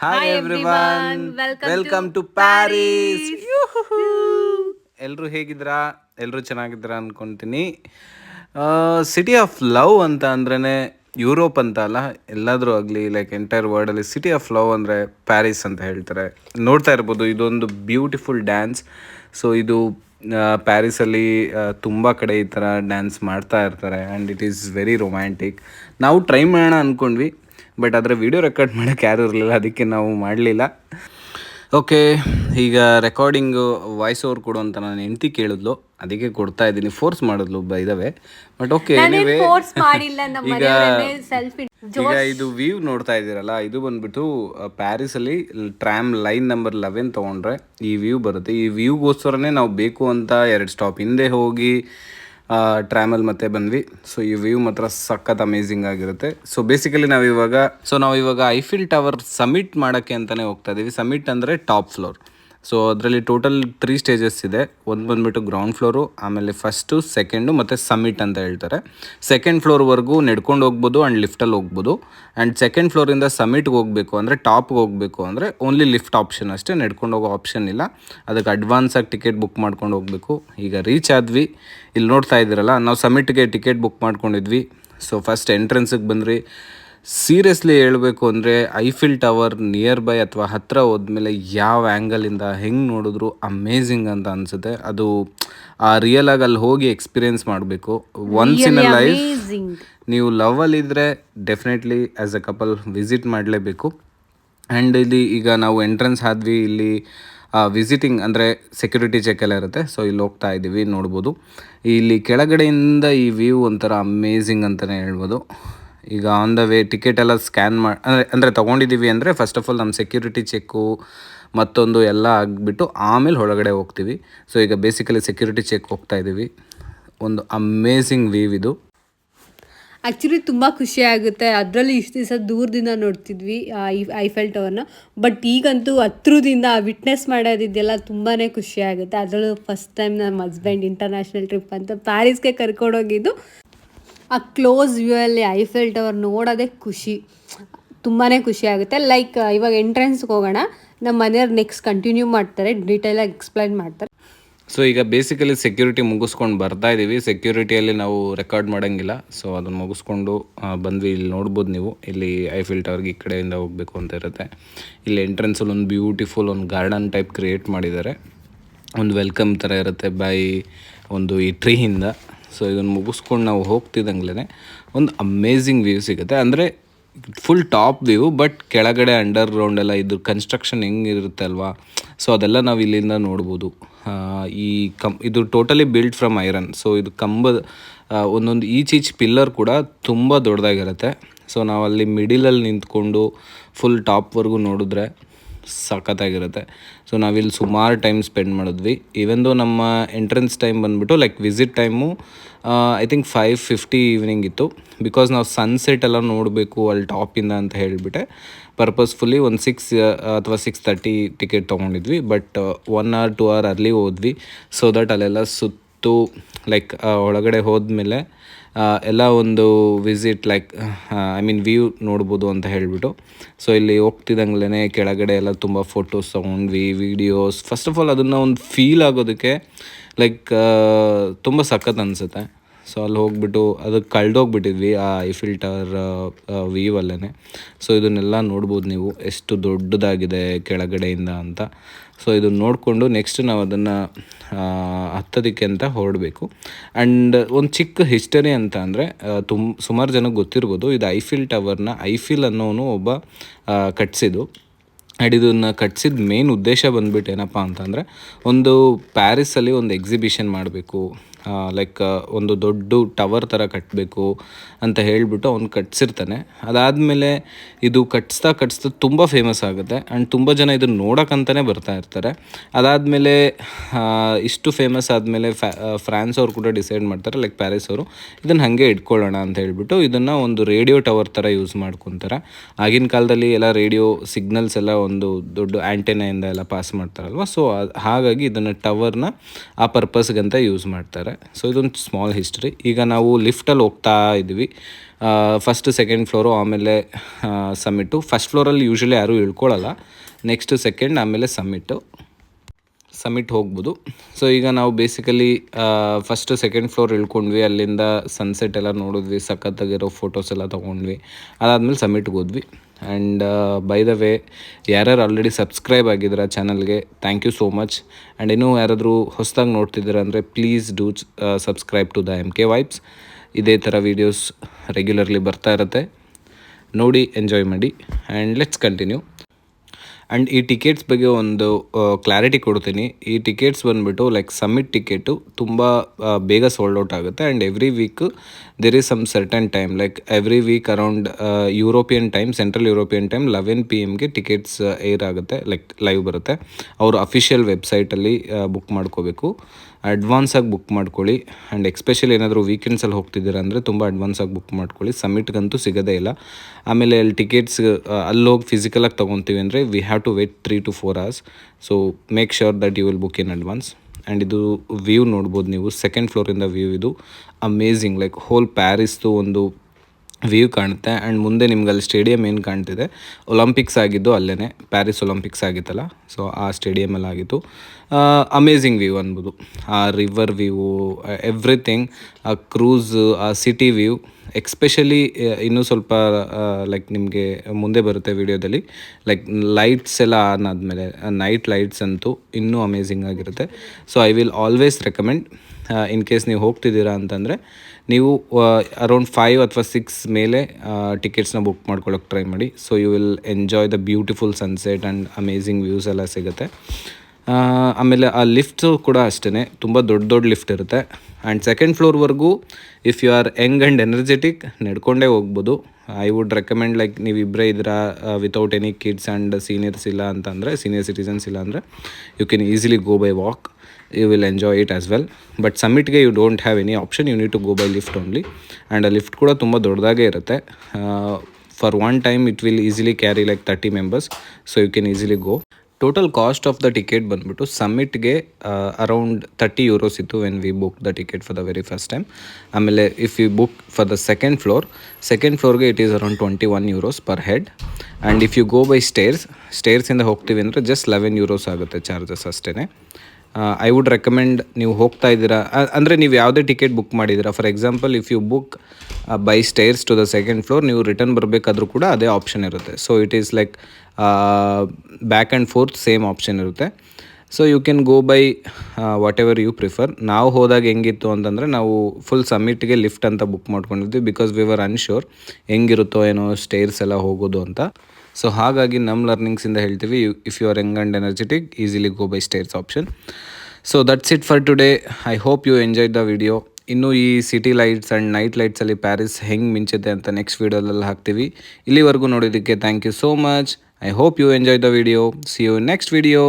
Hi everyone welcome to Paris ಎಲ್ಲರೂ ಹೇಗಿದ್ದೀರಾ ಎಲ್ಲರೂ ಚೆನ್ನಾಗಿದ್ದೀರಾ ಅನ್ಕೊಂತೀನಿ. ಸಿಟಿ ಆಫ್ ಲವ್ ಅಂತ ಅಂದ್ರೇ ಯುರೋಪ್ ಅಂತ ಅಲ್ಲ? ಎಲ್ಲಾದರೂ ಆಗಲಿ ಲೈಕ್ ಎಂಟೈರ್ ವರ್ಲ್ಡಲ್ಲಿ ಸಿಟಿ ಆಫ್ ಲವ್ ಅಂದರೆ ಪ್ಯಾರಿಸ್ ಅಂತ ಹೇಳ್ತಾರೆ. ನೋಡ್ತಾ ಇರ್ಬೋದು ಇದೊಂದು ಬ್ಯೂಟಿಫುಲ್ ಡ್ಯಾನ್ಸ್ ಸೊ ಇದು ಪ್ಯಾರಿಸಲ್ಲಿ ತುಂಬ ಕಡೆ ಈ ಥರ ಡ್ಯಾನ್ಸ್ ಮಾಡ್ತಾ ಇರ್ತಾರೆ and it is very romantic ನಾವು ಟ್ರೈ ಮಾಡೋಣ ಅಂದ್ಕೊಂಡ್ವಿ ಬಟ್ ಆದರೆ ವಿಡಿಯೋ ರೆಕಾರ್ಡ್ ಮಾಡೋಕ್ಕೆ ಯಾರು ಇರಲಿಲ್ಲ ಅದಕ್ಕೆ ನಾವು ಮಾಡಲಿಲ್ಲ. ಓಕೆ ಈಗ ರೆಕಾರ್ಡಿಂಗು ವಾಯ್ಸ್ ಓವರ್ ಕೊಡು ಅಂತ ನಾನು ಹೆಂಡತಿ ಕೇಳಿದ್ಲು. ಅದಕ್ಕೆ ಕೊಡ್ತಾ ಇದ್ದೀನಿ ಫೋರ್ಸ್ ಮಾಡಿದ್ಲು ಬೈದವೆ ಬಟ್ ಓಕೆ ಈಗ ಈಗ ಇದು ವ್ಯೂ ನೋಡ್ತಾ ಇದ್ದೀರಲ್ಲ ಇದು ಬಂದ್ಬಿಟ್ಟು ಪ್ಯಾರಿಸ್ ಅಲ್ಲಿ ಟ್ರಾಮ್ ಲೈನ್ ನಂಬರ್ ಲೆವೆನ್ ತಗೊಂಡ್ರೆ ಈ ವ್ಯೂ ಬರುತ್ತೆ. ಈ ವ್ಯೂಗೋಸ್ಕರನೇ ನಾವು ಬೇಕು ಅಂತ ಎರಡು ಸ್ಟಾಪ್ ಹಿಂದೆ ಹೋಗಿ ಟ್ರಾಮಲ್ಲಿ ಮತ್ತೆ ಬಂದ್ವಿ. ಸೊ ಈ ವ್ಯೂ ಮಾತ್ರ ಸಖತ್ ಅಮೇಝಿಂಗ್ ಆಗಿರುತ್ತೆ. ಸೊ ಬೇಸಿಕಲಿ ನಾವಿವಾಗ ಸೊ ನಾವು ಇವಾಗ ಐಫಿಲ್ ಟವರ್ ಸಮಿಟ್ ಮಾಡೋಕ್ಕೆ ಅಂತಲೇ ಹೋಗ್ತಾ ಇದ್ದೀವಿ ಸಮಿಟ್ ಅಂದರೆ ಟಾಪ್ ಫ್ಲೋರ್ ಸೊ ಅದರಲ್ಲಿ ಟೋಟಲ್ ತ್ರೀ ಸ್ಟೇಜಸ್ ಇದೆ. ಒಂದು ಬಂದುಬಿಟ್ಟು ಗ್ರೌಂಡ್ ಫ್ಲೋರು ಆಮೇಲೆ ಫಸ್ಟು ಸೆಕೆಂಡು ಮತ್ತು ಸಮ್ಮಿಟ್ ಅಂತ ಹೇಳ್ತಾರೆ. ಸೆಕೆಂಡ್ ಫ್ಲೋರ್ವರೆಗೂ ನಡ್ಕೊಂಡು ಹೋಗ್ಬೋದು ಆ್ಯಂಡ್ ಲಿಫ್ಟಲ್ಲಿ ಹೋಗ್ಬೋದು. ಆ್ಯಂಡ್ ಸೆಕೆಂಡ್ ಫ್ಲೋರಿಂದ ಸಮಿಟ್ಗೆ ಹೋಗಬೇಕು ಅಂದರೆ ಟಾಪ್ಗೆ ಹೋಗಬೇಕು ಅಂದರೆ ಓನ್ಲಿ ಲಿಫ್ಟ್ ಆಪ್ಷನ್ ಅಷ್ಟೇ, ನಡ್ಕೊಂಡು ಹೋಗೋ ಆಪ್ಷನ್ ಇಲ್ಲ. ಅದಕ್ಕೆ ಅಡ್ವಾನ್ಸಾಗಿ ಟಿಕೆಟ್ ಬುಕ್ ಮಾಡ್ಕೊಂಡು ಹೋಗಬೇಕು. ಈಗ ರೀಚ್ ಆದ್ವಿ. ಇಲ್ಲಿ ನೋಡ್ತಾ ಇದ್ದೀರಲ್ಲ, ನಾವು ಸಮ್ಮಿಟ್ಗೆ ಟಿಕೆಟ್ ಬುಕ್ ಮಾಡ್ಕೊಂಡಿದ್ವಿ. ಸೊ ಫಸ್ಟ್ ಎಂಟ್ರೆನ್ಸಿಗೆ ಬಂದ್ರಿ ಸೀರಿಯಸ್ಲಿ ಹೇಳಬೇಕು ಅಂದರೆ ಐಫಿಲ್ ಟವರ್ ನಿಯರ್ ಬೈ ಅಥವಾ ಹತ್ತಿರ ಹೋದ್ಮೇಲೆ ಯಾವ ಆ್ಯಂಗಲಿಂದ ಹೆಂಗೆ ನೋಡಿದ್ರು ಅಮೇಝಿಂಗ್ ಅಂತ ಅನಿಸುತ್ತೆ. ಅದು ಆ ರಿಯಲ್ ಆಗಿ ಅಲ್ಲಿ ಹೋಗಿ ಎಕ್ಸ್ಪೀರಿಯನ್ಸ್ ಮಾಡಬೇಕು. ಒನ್ಸ್ ಇನ್ ಅ ಲೈಫ್ ನೀವು ಲವಲ್ಲಿದ್ದರೆ definitely as a couple visit ಮಾಡಲೇಬೇಕು. ಆ್ಯಂಡ್ ಇಲ್ಲಿ ಈಗ ನಾವು ಎಂಟ್ರೆನ್ಸ್ ಆದ್ವಿ ಇಲ್ಲಿ ವಿಸಿಟಿಂಗ್ ಅಂದರೆ ಸೆಕ್ಯೂರಿಟಿ ಚೆಕ್ ಎಲ್ಲ ಇರುತ್ತೆ. ಸೊ ಇಲ್ಲಿ ಹೋಗ್ತಾ ಇದ್ದೀವಿ ನೋಡ್ಬೋದು. ಇಲ್ಲಿ ಕೆಳಗಡೆಯಿಂದ ಈ ವ್ಯೂ ಒಂಥರ ಅಮೇಝಿಂಗ್ ಅಂತಲೇ ಹೇಳ್ಬೋದು. ಈಗ ಆನ್ ದ ವೇ ಟಿಕೆಟ್ ಎಲ್ಲ ಸ್ಕ್ಯಾನ್ ಮಾಡಿ ಅಂದರೆ ಅಂದರೆ ತೊಗೊಂಡಿದ್ದೀವಿ ಅಂದರೆ ಫಸ್ಟ್ ಆಫ್ ಆಲ್ ನಮ್ಮ ಸೆಕ್ಯೂರಿಟಿ ಚೆಕ್ಕು ಮತ್ತೊಂದು ಎಲ್ಲ ಆಗಿಬಿಟ್ಟು ಆಮೇಲೆ ಒಳಗಡೆ ಹೋಗ್ತೀವಿ. ಸೊ ಈಗ ಬೇಸಿಕಲಿ ಸೆಕ್ಯೂರಿಟಿ ಚೆಕ್ ಹೋಗ್ತಾ ಇದ್ದೀವಿ. ಒಂದು ಅಮೇಝಿಂಗ್ ವೀವ್ ಇದು. ಆ್ಯಕ್ಚುಲಿ ತುಂಬ ಖುಷಿ ಆಗುತ್ತೆ. ಅದರಲ್ಲಿ ಇಷ್ಟು ದಿವಸ ದೂರದಿಂದ ನೋಡ್ತಿದ್ವಿ ಐ- ಐಫೆಲ್ ಟವರ್ನ ಬಟ್ ಈಗಂತೂ ಹತ್ರದಿಂದ ವಿಟ್ನೆಸ್ ಮಾಡೋದಿದೆಯಲ್ಲ ತುಂಬಾ ಖುಷಿ ಆಗುತ್ತೆ. ಅದರಲ್ಲೂ ಫಸ್ಟ್ ಟೈಮ್ ನಮ್ಮ ಹಸ್ಬೆಂಡ್ ಇಂಟರ್ನ್ಯಾಷನಲ್ ಟ್ರಿಪ್ ಅಂತ ಪ್ಯಾರಿಸ್ಗೆ ಕರ್ಕೊಂಡೋಗಿದ್ದು. ಆ ಕ್ಲೋಸ್ ವ್ಯೂ ಅಲ್ಲಿ ಐಫೆಲ್ ಟವರ್ ನೋಡೋದೇ ಖುಷಿ. ತುಂಬಾ ಖುಷಿ ಆಗುತ್ತೆ. ಲೈಕ್ ಇವಾಗ ಎಂಟ್ರೆನ್ಸ್ಗೆ ಹೋಗೋಣ. ನಮ್ಮ ಮನೆಯವ್ರು ನೆಕ್ಸ್ಟ್ ಕಂಟಿನ್ಯೂ ಮಾಡ್ತಾರೆ ಡೀಟೇಲಾಗಿ ಎಕ್ಸ್ಪ್ಲೈನ್ ಮಾಡ್ತಾರೆ. ಸೊ ಈಗ ಬೇಸಿಕಲಿ ಸೆಕ್ಯೂರಿಟಿ ಮುಗಿಸ್ಕೊಂಡು ಬರ್ತಾ ಇದ್ದೀವಿ ಸೆಕ್ಯೂರಿಟಿಯಲ್ಲಿ ನಾವು ರೆಕಾರ್ಡ್ ಮಾಡೋಂಗಿಲ್ಲ. ಸೊ ಅದನ್ನು ಮುಗಿಸ್ಕೊಂಡು ಬಂದ್ವಿ. ಇಲ್ಲಿ ನೋಡ್ಬೋದು ನೀವು. ಇಲ್ಲಿ ಐಫಿಲ್ ಟವರ್ಗೆ ಈ ಕಡೆಯಿಂದ ಹೋಗಬೇಕು ಅಂತ ಇರುತ್ತೆ. ಇಲ್ಲಿ ಎಂಟ್ರೆನ್ಸಲ್ಲಿ ಒಂದು ಬ್ಯೂಟಿಫುಲ್ ಒಂದು ಗಾರ್ಡನ್ ಟೈಪ್ ಕ್ರಿಯೇಟ್ ಮಾಡಿದ್ದಾರೆ. ಒಂದು ವೆಲ್ಕಮ್ ಥರ ಇರುತ್ತೆ ಬೈ ಒಂದು ಈ ಟ್ರೀಯಿಂದ ಸೊ ಇದನ್ನು ಮುಗಿಸ್ಕೊಂಡು ನಾವು ಹೋಗ್ತಿದ್ದಂಗ್ಲೇ ಒಂದು ಅಮೇಝಿಂಗ್ ವ್ಯೂ ಸಿಗುತ್ತೆ. ಅಂದರೆ ಫುಲ್ ಟಾಪ್ ವ್ಯೂ ಬಟ್ ಕೆಳಗಡೆ ಅಂಡರ್ ಗ್ರೌಂಡ್ ಎಲ್ಲ ಇದ್ರ ಕನ್ಸ್ಟ್ರಕ್ಷನ್ ಹೆಂಗಿರುತ್ತೆ ಅಲ್ವಾ? ಸೊ ಅದೆಲ್ಲ ನಾವು ಇಲ್ಲಿಂದ ನೋಡ್ಬೋದು. ಈ ಕಂ, ಇದು totally build from iron so ಇದು ಕಂಬದ ಒಂದೊಂದು ಈಚ್ ಈಚ್ ಪಿಲ್ಲರ್ ಕೂಡ ತುಂಬ ದೊಡ್ಡದಾಗಿರುತ್ತೆ. ಸೊ ನಾವು ಅಲ್ಲಿ ಮಿಡಿಲಲ್ಲಿ ನಿಂತ್ಕೊಂಡು ಫುಲ್ ಟಾಪ್ವರೆಗೂ ನೋಡಿದ್ರೆ ಸಖತ್ತಾಗಿರುತ್ತೆ. ಸೊ ನಾವಿಲ್ಲಿ ಸುಮಾರು ಟೈಮ್ ಸ್ಪೆಂಡ್ ಮಾಡಿದ್ವಿ. ದೋ ನಮ್ಮ ಎಂಟ್ರೆನ್ಸ್ ಟೈಮ್ ಬಂದುಬಿಟ್ಟು like visit time I think five fifty evening ಇತ್ತು. ಬಿಕಾಸ್ ನಾವು ಸನ್ಸೆಟ್ ಎಲ್ಲ ನೋಡಬೇಕು ಅಲ್ಲಿ ಟಾಪಿಂದ ಅಂತ ಹೇಳಿಬಿಟ್ಟೆ. ಪರ್ಪಸ್ಫುಲಿ ಒಂದು ಸಿಕ್ಸ್ ಅಥವಾ six thirty ticket ತೊಗೊಂಡಿದ್ವಿ. But one hour two hour early ಹೋದ್ವಿ. ಸೊ ದಟ್ ಅಲ್ಲೆಲ್ಲ ಸುತ್ತು ಲೈಕ್ ಒಳಗಡೆ ಹೋದ್ಮೇಲೆ ಎಲ್ಲ ಒಂದು visit like I mean view ನೋಡ್ಬೋದು ಅಂತ ಹೇಳಿಬಿಟ್ಟು. ಸೊ ಇಲ್ಲಿ ಹೋಗ್ತಿದ್ದಂಗ್ಲೇ ಕೆಳಗಡೆ ಎಲ್ಲ ತುಂಬ ಫೋಟೋಸ್ ವಿ ವೀಡಿಯೋಸ್ ಫಸ್ಟ್ ಆಫ್ ಆಲ್ ಅದನ್ನು ಒಂದು ಫೀಲ್ ಆಗೋದಕ್ಕೆ ಲೈಕ್ ತುಂಬ ಸಖತ್ ಅನಿಸುತ್ತೆ. ಸೊ ಅಲ್ಲಿ ಹೋಗ್ಬಿಟ್ಟು ಅದಕ್ಕೆ ಕಳ್ದೋಗ್ಬಿಟ್ಟಿದ್ವಿ, ಆ ಐ ಫಿಲ್ಟರ್ ಅಲ್ಲೇ ಸೊ ಇದನ್ನೆಲ್ಲ ನೋಡ್ಬೋದು ನೀವು, ಎಷ್ಟು ದೊಡ್ಡದಾಗಿದೆ ಕೆಳಗಡೆಯಿಂದ ಅಂತ. ಸೊ ಇದನ್ನ ನೋಡಿಕೊಂಡು ನೆಕ್ಸ್ಟ್ ನಾವು ಅದನ್ನು ಹತ್ತೋದಕ್ಕೆ ಅಂತ ಹೊರಡಬೇಕು. ಆ್ಯಂಡ್ ಒಂದು ಚಿಕ್ಕ ಹಿಸ್ಟರಿ ಅಂತ ಅಂದರೆ ತುಂಬ ಸುಮಾರು ಜನಕ್ಕೆ ಗೊತ್ತಿರ್ಬೋದು, ಇದು ಐಫಿಲ್ ಟವರ್ನ ಐಫಿಲ್ ಅನ್ನೋನು ಒಬ್ಬ ಕಟ್ಸಿದ್ದು. ಆ್ಯಂಡ್ ಇದನ್ನು ಕಟ್ಸಿದ ಮೇನ್ ಉದ್ದೇಶ ಬಂದ್ಬಿಟ್ಟು ಏನಪ್ಪ ಅಂತಂದರೆ, ಒಂದು ಪ್ಯಾರಿಸಲ್ಲಿ ಒಂದು ಎಕ್ಸಿಬಿಷನ್ ಮಾಡಬೇಕು. ಲೈಕ್ ಒಂದು ದೊಡ್ಡ ಟವರ್ ಥರ ಕಟ್ಟಬೇಕು ಅಂತ ಹೇಳಿಬಿಟ್ಟು ಅವ್ನು ಕಟ್ಸಿರ್ತಾನೆ. ಅದಾದಮೇಲೆ ಇದು ಕಟ್ಸ್ತಾ ಕಟ್ಸ್ತಾ ತುಂಬ ಫೇಮಸ್ ಆಗುತ್ತೆ ಆ್ಯಂಡ್ ತುಂಬ ಜನ ಇದನ್ನು ನೋಡೋಕ್ಕಂತಲೇ ಬರ್ತಾ ಇರ್ತಾರೆ. ಅದಾದಮೇಲೆ ಇಷ್ಟು ಫೇಮಸ್ ಆದಮೇಲೆ ಫ್ರಾನ್ಸ್ ಅವ್ರು ಕೂಡ ಡಿಸೈಡ್ ಮಾಡ್ತಾರೆ ಲೈಕ್ ಪ್ಯಾರಿಸ್ ಅವರು, ಇದನ್ನು ಹಾಗೆ ಇಟ್ಕೊಳ್ಳೋಣ ಅಂತ ಹೇಳಿಬಿಟ್ಟು ಇದನ್ನು ಒಂದು ರೇಡಿಯೋ ಟವರ್ ಥರ ಯೂಸ್ ಮಾಡ್ಕೊತಾರೆ. ಆಗಿನ ಕಾಲದಲ್ಲಿ ಎಲ್ಲ ರೇಡಿಯೋ ಸಿಗ್ನಲ್ಸ್ ಎಲ್ಲ ಒಂದು ದೊಡ್ಡ ಆ್ಯಂಟೆನೆಯಿಂದ ಎಲ್ಲ ಪಾಸ್ ಮಾಡ್ತಾರಲ್ವ? ಸೊ ಹಾಗಾಗಿ ಇದನ್ನು ಟವರ್ನ ಆ ಪರ್ಪಸ್ಗಂತ ಯೂಸ್ ಮಾಡ್ತಾರೆ. ಸೊ ಇದೊಂದು ಸ್ಮಾಲ್ ಹಿಸ್ಟ್ರಿ ಈಗ ನಾವು ಲಿಫ್ಟಲ್ಲಿ ಹೋಗ್ತಾ ಇದ್ವಿ ಫಸ್ಟ್ ಸೆಕೆಂಡ್ ಫ್ಲೋರು ಆಮೇಲೆ ಸಮ್ಮಿಟ್ಟು ಫಸ್ಟ್ ಫ್ಲೋರಲ್ಲಿ ಯೂಶ್ವಲಿ ಯಾರೂ ಇಳ್ಕೊಳ್ಳಲ್ಲ ನೆಕ್ಸ್ಟ್ ಸೆಕೆಂಡ್ ಆಮೇಲೆ ಸಮ್ಮಿಟ್ಟು ಸಮಿಟ್ ಹೋಗ್ಬೋದು. ಸೊ ಈಗ ನಾವು ಬೇಸಿಕಲಿ ಫಸ್ಟ್ ಸೆಕೆಂಡ್ ಫ್ಲೋರ್ ಇಳ್ಕೊಂಡ್ವಿ. ಅಲ್ಲಿಂದ ಸನ್ಸೆಟ್ ಎಲ್ಲ ನೋಡಿದ್ವಿ. ಸಖತ್ತಾಗಿರೋ ಫೋಟೋಸ್ ಎಲ್ಲ ತೊಗೊಂಡ್ವಿ. ಅದಾದಮೇಲೆ ಸಮಿಟ್ಗೆ ಹೋದ್ವಿ. ಆ್ಯಂಡ್ ಬೈ ದ ವೇ ಯಾರ್ಯಾರು ಆಲ್ರೆಡಿ ಸಬ್ಸ್ಕ್ರೈಬ್ ಆಗಿದ್ದೀರಾ ಚಾನಲ್ಗೆ thank you so much and ಇನ್ನೂ ಯಾರಾದರೂ ಹೊಸದಾಗಿ ನೋಡ್ತಿದ್ದೀರಾ ಅಂದರೆ please do subscribe to the M K vibes ಇದೇ ಥರ ವೀಡಿಯೋಸ್ ರೆಗ್ಯುಲರ್ಲಿ ಬರ್ತಾ ಇರುತ್ತೆ. ನೋಡಿ ಎಂಜಾಯ್ ಮಾಡಿ. ಆ್ಯಂಡ್ ಲೆಟ್ಸ್ ಕಂಟಿನ್ಯೂ ಆ್ಯಂಡ್ ಈ ಟಿಕೆಟ್ಸ್ ಬಗ್ಗೆ ಒಂದು ಕ್ಲಾರಿಟಿ ಕೊಡ್ತೀನಿ. ಈ ಟಿಕೆಟ್ಸ್ ಬಂದುಬಿಟ್ಟು ಲೈಕ್ ಸಮ್ಮಿಟ್ ಟಿಕೆಟು ತುಂಬ ಬೇಗ ಸೋಲ್ಡ್ ಔಟ್ ಆಗುತ್ತೆ. And every week there is some certain time like every week around European time central European time eleven P ಎಮ್ಗೆ tickets air ಆಗುತ್ತೆ ಲೈಕ್ ಲೈವ್ ಬರುತ್ತೆ. ಅವರು ಅಫಿಷಿಯಲ್ ವೆಬ್ಸೈಟಲ್ಲಿ ಬುಕ್ ಮಾಡ್ಕೋಬೇಕು. ಅಡ್ವಾನ್ಸಾಗಿ ಬುಕ್ ಮಾಡ್ಕೊಳ್ಳಿ. ಆ್ಯಂಡ್ ಎಕ್ಸ್ಪೆಷಲಿ ಏನಾದರೂ ವೀಕೆಂಡ್ಸಲ್ಲಿ ಹೋಗ್ತಿದ್ದೀರಾ ಅಂದರೆ ತುಂಬ ಅಡ್ವಾನ್ಸಾಗಿ ಬುಕ್ ಮಾಡ್ಕೊಳ್ಳಿ. ಸಮಿಟ್ಗಂತೂ ಸಿಗೋದೇ ಇಲ್ಲ. ಆಮೇಲೆ ಅಲ್ಲಿ ಟಿಕೆಟ್ಸ್ ಅಲ್ಲಿ ಹೋಗಿ ಫಿಸಿಕಲಾಗಿ ತೊಗೊತೀವಿ ಅಂದರೆ we have to wait three to four hours so make sure that you will book in advance and ಇದು ವ್ಯೂ ನೋಡ್ಬೋದು ನೀವು. ಸೆಕೆಂಡ್ ಫ್ಲೋರಿಂದ ವ್ಯೂ ಇದು. ಅಮೇಝಿಂಗ್ ಲೈಕ್ ಹೋಲ್ ಪ್ಯಾರಿಸ್ದು ಒಂದು ವ್ಯೂ ಕಾಣುತ್ತೆ. ಆ್ಯಂಡ್ ಮುಂದೆ ನಿಮ್ಗೆ ಅಲ್ಲಿ ಸ್ಟೇಡಿಯಂ ಏನು ಕಾಣ್ತಿದೆ? ಒಲಂಪಿಕ್ಸ್ ಆಗಿದ್ದು ಅಲ್ಲೇ ಪ್ಯಾರಿಸ್ ಒಲಂಪಿಕ್ಸ್ ಆಗಿತ್ತಲ್ಲ? ಸೊ ಆ ಸ್ಟೇಡಿಯಮಲ್ಲಿ ಆಗಿತ್ತು. ಅಮೇಝಿಂಗ್ ವ್ಯೂ ಅನ್ಬೋದು. ಆ ರಿವರ್ ವ್ಯೂ ಎವ್ರಿಥಿಂಗ್ ಆ ಕ್ರೂಸ್ ಆ ಸಿಟಿ ವ್ಯೂ ಎಕ್ಸ್ಪೆಷಲಿ ಇನ್ನೂ ಸ್ವಲ್ಪ ಲೈಕ್ ನಿಮಗೆ ಮುಂದೆ ಬರುತ್ತೆ ವಿಡಿಯೋದಲ್ಲಿ ಲೈಕ್ ಲೈಟ್ಸ್ ಎಲ್ಲ ಆನ್ ಆದಮೇಲೆ ನೈಟ್ ಲೈಟ್ಸ್ ಅಂತೂ ಇನ್ನೂ ಅಮೇಝಿಂಗ್ ಆಗಿರುತ್ತೆ. So I will always recommend in case ನೀವು ಹೋಗ್ತಿದ್ದೀರಾ ಅಂತಂದರೆ ನೀವು ಅರೌಂಡ್ ಫೈವ್ ಅಥವಾ ಸಿಕ್ಸ್ ಮೇಲೆ ಟಿಕೆಟ್ಸ್ನ ಬುಕ್ ಮಾಡ್ಕೊಳ್ಳೋಕೆ ಟ್ರೈ ಮಾಡಿ. So you will enjoy the beautiful sunset and amazing views ಎಲ್ಲ ಸಿಗುತ್ತೆ. ಆಮೇಲೆ ಆ ಲಿಫ್ಟು ಕೂಡ ಅಷ್ಟೇ ತುಂಬ ದೊಡ್ಡ ದೊಡ್ಡ ಲಿಫ್ಟ್ ಇರುತ್ತೆ. And second ಫ್ಲೋರ್ವರೆಗೂ if you are young and energetic ನಡ್ಕೊಂಡೇ ಹೋಗ್ಬೋದು. ಐ ವುಡ್ ರೆಕಮೆಂಡ್ ಲೈಕ್ ನೀವು ಇಬ್ಬರೇ ಇದ್ರ without any kids and seniors ಇಲ್ಲ ಅಂತಂದರೆ ಸೀನಿಯರ್ ಸಿಟಿಸನ್ಸ್ ಇಲ್ಲ ಅಂದರೆ you can easily go by walk you will enjoy it as well but ಸಮ್ಮಿಟ್ಗೆ you don't have any option you need to go by lift only and ಆ lift ಕೂಡ ತುಂಬ ದೊಡ್ಡದಾಗೇ ಇರುತ್ತೆ. For one time it will easily carry like thirty members so you can easily go total cost of the ticket ಬಂದ್ಬಿಟ್ಟು ಸಮ್ಮಿಟ್ಗೆ around thirty euros ಇತ್ತು when we book the ticket for the very first time ಆಮೇಲೆ if you book for the second floor second ಫ್ಲೋರ್ಗೆ it is around twenty one euros per head and if you go by stairs ಸ್ಟೇರ್ಸಿಂದ ಹೋಗ್ತೀವಿ ಅಂದರೆ just eleven euros ಆಗುತ್ತೆ charges ಅಷ್ಟೇ I would recommend ನೀವು ಹೋಗ್ತಾ ಇದ್ದೀರಾ ಅಂದರೆ ನೀವು ಯಾವುದೇ ಟಿಕೆಟ್ ಬುಕ್ ಮಾಡಿದ್ದೀರಾ. For example if you book by stairs to the second floor ನೀವು ರಿಟರ್ನ್ ಬರಬೇಕಾದ್ರೂ ಕೂಡ ಅದೇ ಆಪ್ಷನ್ ಇರುತ್ತೆ. So it is like back and forth same option ಇರುತ್ತೆ. So you can go by whatever you prefer ನಾವು ಹೋದಾಗ ಹೆಂಗಿತ್ತು ಅಂತಂದರೆ ನಾವು ಫುಲ್ ಸಮ್ಮಿಟ್ಗೆ ಲಿಫ್ಟ್ ಅಂತ ಬುಕ್ ಮಾಡ್ಕೊಂಡಿದ್ವಿ ಬಿಕಾಸ್ ವಿ ವರ್ ಅನ್ಶೋರ್ ಹೆಂಗಿರುತ್ತೋ ಏನೋ ಸ್ಟೇರ್ಸ್ ಎಲ್ಲ ಹೋಗೋದು ಅಂತ. ಸೊ ಹಾಗಾಗಿ ನಮ್ಮ ಲರ್ನಿಂಗ್ಸಿಂದ ಹೇಳ್ತೀವಿ you if you are young and energetic easily go by stairs option so that's it for today I hope you enjoy the video ಇನ್ನು ಈ ಸಿಟಿ ಲೈಟ್ಸ್ ಆ್ಯಂಡ್ ನೈಟ್ ಲೈಟ್ಸಲ್ಲಿ ಪ್ಯಾರಿಸ್ ಹೆಂಗೆ ಮಿಂಚುತ್ತೆ ಅಂತ ನೆಕ್ಸ್ಟ್ ವೀಡಿಯೋದಲ್ಲಿ ಹಾಕ್ತೀವಿ. ಇಲ್ಲಿವರೆಗೂ ನೋಡಿದ್ದಕ್ಕೆ thank you so much I hope you enjoyed the video. See you in next video.